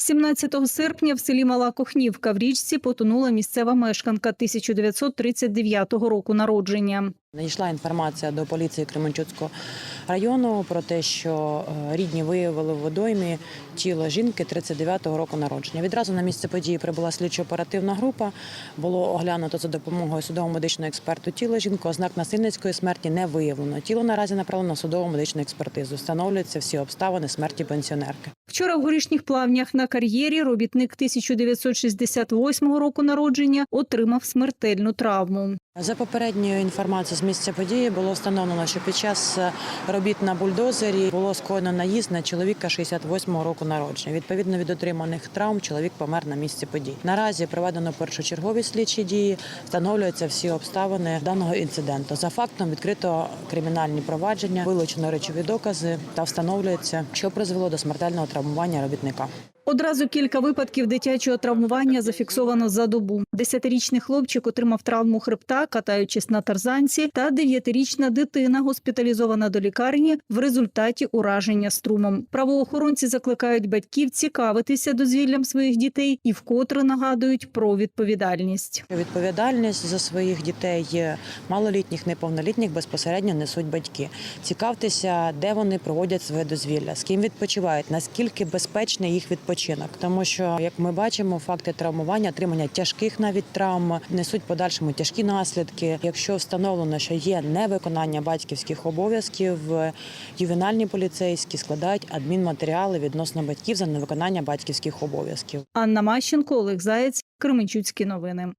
17 серпня в селі Мала Кохнівка в річці потонула місцева мешканка 1939 року народження. Надійшла інформація до поліції Кременчуцького району про те, що е, рідні виявили в водоймі тіло жінки 39-го року народження. Відразу на місце події прибула слідчо-оперативна група. Було оглянуто за допомогою судово-медичного експерту тіло жінки. Ознак насильницької смерті не виявлено. Тіло наразі направлено на судово медичну експертизу. Встановлюються всі обставини смерті пенсіонерки. Вчора в горішніх плавнях на кар'єрі робітник 1968 року народження отримав смертельну травму. За попередньою інформацією з місця події було встановлено, що під час е, робіт на бульдозері було скоєно наїзд на чоловіка 68-го року народження. Відповідно від отриманих травм, чоловік помер на місці подій. Наразі проведено першочергові слідчі дії, встановлюються всі обставини даного інциденту. За фактом відкрито кримінальні провадження, вилучено речові докази та встановлюється, що призвело до смертельного травмування робітника. Одразу кілька випадків дитячого травмування зафіксовано за добу. Десятирічний хлопчик отримав травму хребта, катаючись на тарзанці, та дев'ятирічна дитина госпіталізована до лікарні в результаті ураження струмом. Правоохоронці закликають батьків цікавитися дозвіллям своїх дітей і вкотре нагадують про відповідальність. Відповідальність за своїх дітей малолітніх, неповнолітніх безпосередньо несуть батьки. Цікавтеся, де вони проводять своє дозвілля, з ким відпочивають, наскільки безпечний їх відпочинок. Тому що, як ми бачимо, факти травмування, отримання тяжких навіть травм несуть подальшому тяжкі наслідки. Якщо встановлено, що є невиконання батьківських обов'язків, ювенальні поліцейські складають адмінматеріали відносно батьків за невиконання батьківських обов'язків. Анна Мащенко, Олег Заєць, Кременчуцькі новини.